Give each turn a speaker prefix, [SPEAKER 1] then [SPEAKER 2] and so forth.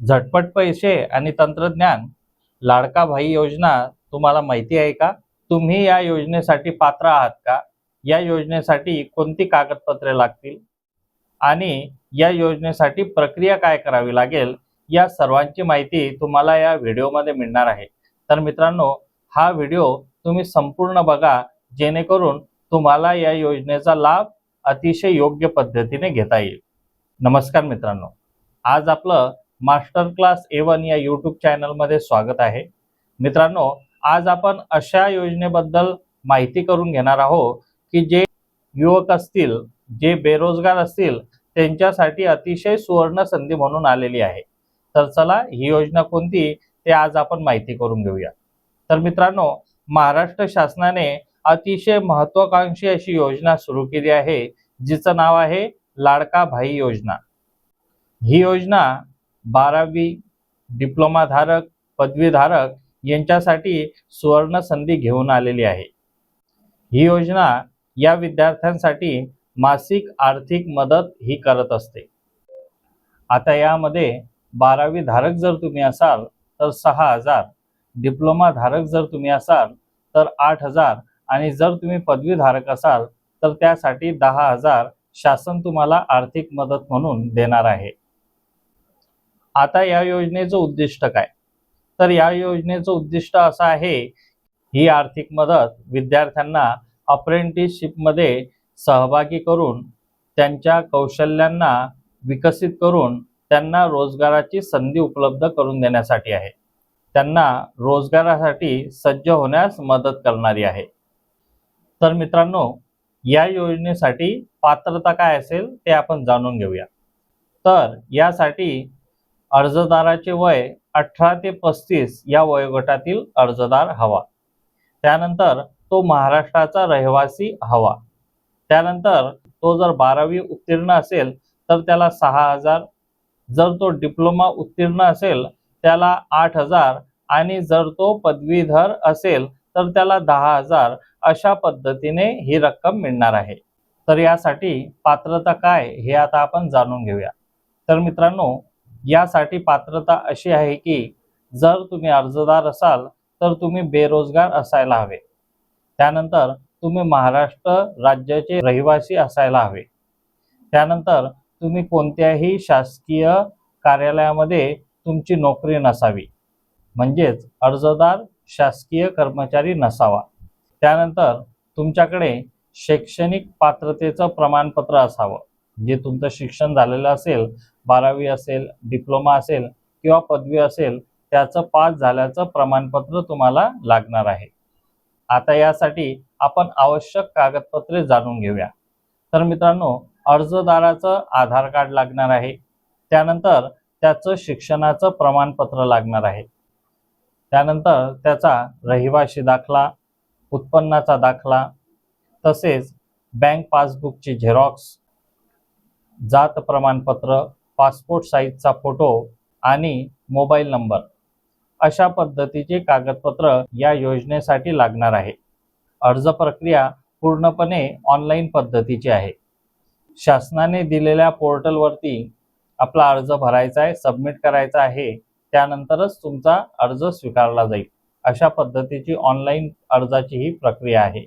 [SPEAKER 1] झटपट पैसे आणि तंत्रज्ञान लाडका भाई योजना तुम्हाला माहिती आहे का? तुम्ही या योजनेसाठी पात्र आहात का? या योजनेसाठी कोणती कागदपत्रे लागतील? आणि या योजनेसाठी प्रक्रिया काय करावी लागेल? या सर्वांची माहिती तुम्हाला या व्हिडिओमध्ये मिळणार आहे. तर मित्रांनो हा व्हिडिओ तुम्ही संपूर्ण बघा जेणेकरून तुम्हाला या योजनेचा लाभ अतिशय योग्य पद्धतीने घेता येईल. नमस्कार मित्रांनो. आज आपलं मास्टर क्लास ए वन या यूट्यूब चॅनलमध्ये स्वागत आहे. मित्रांनो आज आपण अशा योजनेबद्दल माहिती करून घेणार आहोत की जे युवक असतील जे बेरोजगार असतील त्यांच्यासाठी अतिशय सुवर्ण संधी म्हणून आलेली आहे. तर चला ही योजना कोणती ते आज आपण माहिती करून घेऊया. तर मित्रांनो महाराष्ट्र शासनाने अतिशय महत्वाकांक्षी अशी योजना सुरू केली आहे जिचं नाव आहे लाडका भाई योजना. ही योजना बारावी डिप्लोमाधारक पदवीधारक यांच्यासाठी सुवर्ण संधी घेऊन आलेली आहे. ही योजना या विद्यार्थ्यांसाठी मासिक आर्थिक मदत ही करत असते. आता यामध्ये बारावी धारक जर तुम्ही असाल तर सहा हजार डिप्लोमा धारक जर तुम्ही असाल तर आठ हजार आणि जर तुम्ही पदवीधारक असाल तर त्यासाठी दहा हजार शासन तुम्हाला आर्थिक मदत म्हणून देणार आहे. आता या योजनेचं उद्दिष्ट काय? तर या योजनेचं उद्दिष्ट असं आहे ही आर्थिक मदत विद्यार्थ्यांना अप्रेंटिसशिपमध्ये सहभागी करून त्यांच्या कौशल्यांना विकसित करून त्यांना रोजगाराची संधी उपलब्ध करून देण्यासाठी आहे. त्यांना रोजगारासाठी सज्ज होण्यास मदत करणारी आहे. तर मित्रांनो या योजनेसाठी पात्रता काय असेल ते आपण जाणून घेऊया. तर यासाठी अर्जदाराचे वय अठरा ते पस्तीस या वयोगटातील अर्जदार हवा. त्यानंतर तो महाराष्ट्राचा रहिवासी हवा. त्यानंतर तो जर बारावी उत्तीर्ण असेल तर त्याला सहा हजार. जर तो डिप्लोमा उत्तीर्ण असेल त्याला आठ हजार. आणि जर तो पदवीधर असेल तर त्याला दहा हजार. अशा पद्धतीने ही रक्कम मिळणार आहे. तर यासाठी पात्रता काय हे आता आपण जाणून घेऊया. तर मित्रांनो यासाठी पात्रता अशी आहे की जर तुम्ही अर्जदार असाल तर तुम्ही बेरोजगार असायला हवे. त्यानंतर तुम्ही महाराष्ट्र राज्याचे रहिवासी असायला हवे. त्यानंतर तुम्ही कोणत्याही शासकीय कार्यालयामध्ये तुमची नोकरी नसावी. म्हणजेच अर्जदार शासकीय कर्मचारी नसावा. त्यानंतर तुमच्याकडे शैक्षणिक पात्रतेचं प्रमाणपत्र असावं. जे तुमचं शिक्षण झालेलं असेल बारावी असेल डिप्लोमा असेल किंवा पदवी असेल त्याचं पास झाल्याचं प्रमाणपत्र तुम्हाला लागणार आहे. आता यासाठी आपण आवश्यक कागदपत्रे जाणून घेऊया. तर मित्रांनो अर्जदाराचं आधार कार्ड लागणार आहे. त्यानंतर त्याचं शिक्षणाचं प्रमाणपत्र लागणार आहे. त्यानंतर त्याचा रहिवाशी दाखला उत्पन्नाचा दाखला तसेच बँक पासबुकची झेरॉक्स जात प्रमाणपत्र पासपोर्ट साईजचा फोटो आणि मोबाईल नंबर अशा पद्धतीचे कागदपत्र या योजनेसाठी लागणार आहे. अर्ज प्रक्रिया पूर्णपणे ऑनलाईन पद्धतीची आहे. शासनाने दिलेल्या पोर्टलवरती आपला अर्ज भरायचा आहे सबमिट करायचा आहे त्यानंतरच तुमचा अर्ज स्वीकारला जाईल. अशा पद्धतीची ऑनलाईन अर्जाची ही प्रक्रिया आहे.